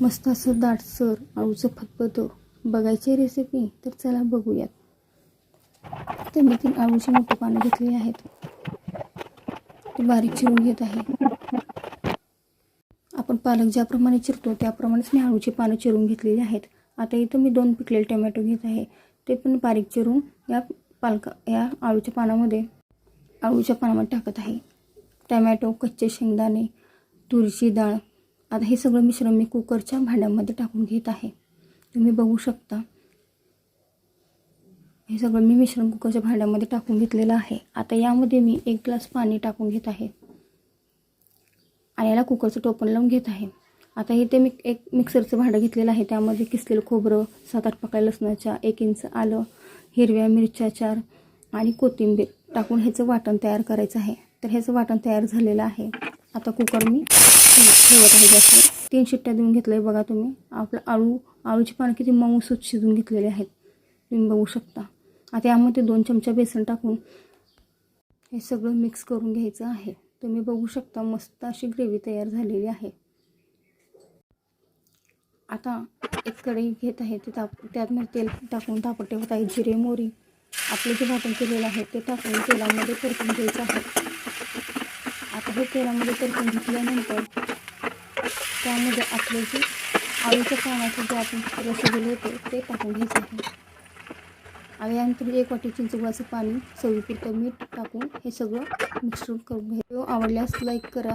मस्त असं दाटसर आळूचं फतफतं. बघायची रेसिपी तर चला बघूयात. तर मी तीन आळूची मोठी पानं घेतलेली आहेत. ते बारीक चिरून घेत आहे. आपण पालक ज्याप्रमाणे चिरतो त्याप्रमाणेच मी आळूची पानं चिरून घेतलेली आहेत. आता इथं मी दोन पिकलेले टोमॅटो घेत आहे. ते पण बारीक चिरून या पालका या आळूच्या पानामध्ये आळूच्या पानामध्ये टाकत आहे. टमॅटो कच्चे शेंगदाणे तुरीची डाळ आता हे सगळं मिश्रण मी कुकरच्या भांड्यामध्ये टाकून घेत आहे. तुम्ही बघू शकता. हे सगळं मी मिश्रण कुकरच्या भांड्यामध्ये टाकून घेतलेलं आहे. आता यामध्ये मी एक ग्लास पाणी टाकून घेत आहे. आणि याला कुकरचं टोपण लावून घेत आहे. आता इथे मी एक मिक्सरचं भांडं घेतलेलं आहे. त्यामध्ये किसलेलं खोबरं सात आठ पाकळ्या लसणाच्या एक इंच आलं हिरव्या मिरच्या चार आणि कोथिंबीर टाकून ह्याचं वाटण तयार करायचं आहे. तर ह्याचं वाटण तयार झालेलं आहे. आता कुकर मी ठेवत आहे गॅसवर तीन शिट्ट्या देऊन घेतलं आहे बघा तुम्ही. आपलं आळू आळूची पानं किती मऊसूत शिजून घेतलेले आहेत. तुम्ही बघू शकता. आता यामध्ये दोन चमचा बेसन टाकून हे सगळं मिक्स करून घ्यायचं आहे. तुम्ही बघू शकता मस्त अशी ग्रेव्ही तयार झालेली आहे. आता एक कढई घेत आहे. ते ताप त्यातमध्ये तेल टाकून तापट ठेवत आहे. जिरे मोरी आपलं जे वाटण केलेलं आहे ते टाकून तेलामध्ये परतून घ्यायचं आहे. आता हे तेलामध्ये परतून घेतल्यानंतर त्यामध्ये आपले जे आळूच्या पानाचे जे आपण रसगुल्ले होते ते टाकून घ्यायचे. आहे आणि यानंतर एक वाटी चिंचगुळाचं पाणी चवीपुरतं मीठ टाकून हे सगळं मिक्सरून करून घ्यायचं. आवडल्यास लाईक करा.